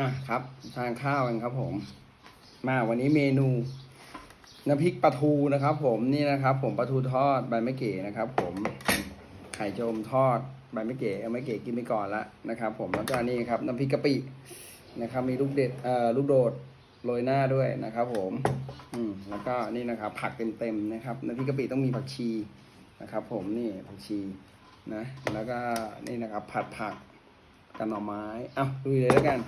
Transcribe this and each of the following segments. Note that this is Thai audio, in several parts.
อะครับทานข้าวกันครับผม มาวันนี้เมนูน้ำพริกปลาทูนะครับ ผมนี่นะครับ ผมปลาทูทอดใบมะเก๋นะครับ ผมไข่โจมทอดใบมะเก๋เอามะเก๋กินไปก่อนละนะครับ ผมแล้วก็นี่ครับน้ำพริกกะปินะครับ มีลูกเด็ดเอ่อลูกโดดโรยหน้าด้วยนะครับ ผม อืมแล้วก็นี่นะครับ ผักเต็มๆนะครับน้ำพริกกะปิต้องมีผักชีนะครับ ผมนี่ผักชีนะ แล้วก็นี่นะครับ ผัดผักกับหน่อไม้ เอาดูเลยแล้วกัน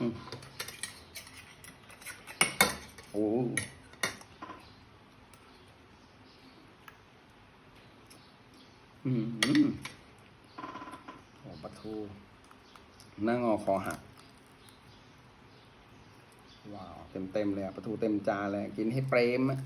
โอ้อืมโอ้ปลาทูนั่งงอคอหัก ว้าว เต็มเต็มๆเลยอะปลาทูเต็มจานเลย กินให้เปรมอะ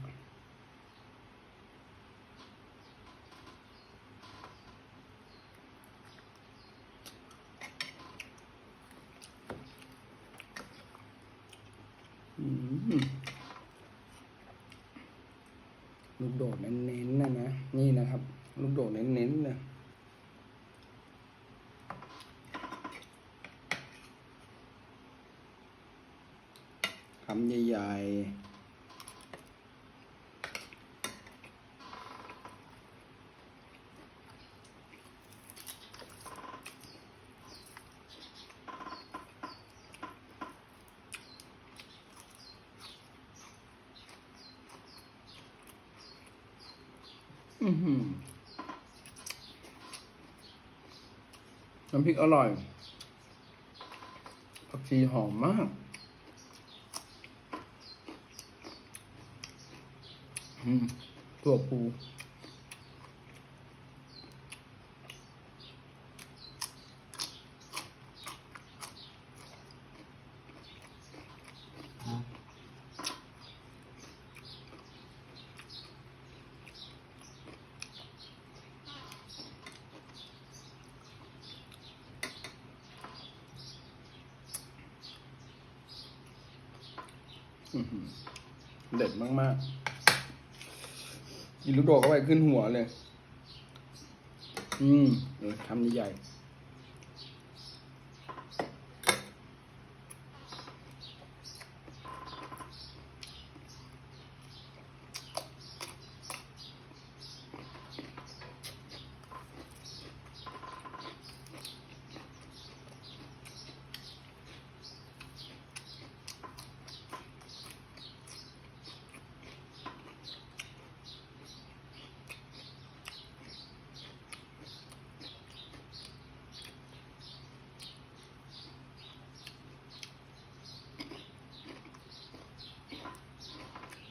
ลูกโดดเน้นๆนะนะ นี่นะครับ ลูกโดดเน้นๆนะคำใหญ่ๆ น้ำพริกอร่อย ผักชีหอมมากอืมตัวปู เด็ดมากๆ กินลูกโดดเข้าไปขึ้นหัวเลย อืมเดี๋ยวทำใหญ่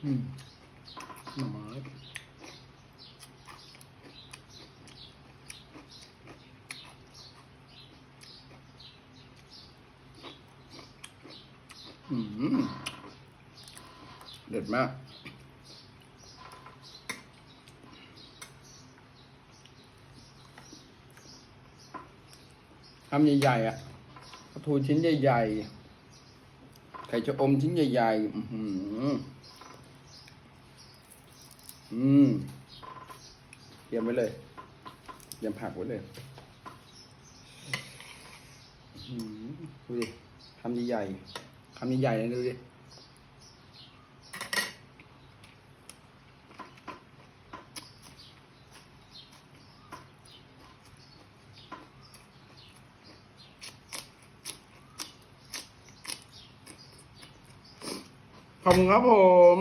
อืมหน่อไม้อืมเด็ดมากทำใหญ่ๆอะปลาทูชิ้นใหญ่ๆ ไข่ชะอมชิ้นใหญ่ๆ อือหื อืมเตรียมไว้เลยเตรียมผักไว้เลยดูดิคำใหญ่ๆคำใหญ่ๆเลยดูดิขอบคุณครับผม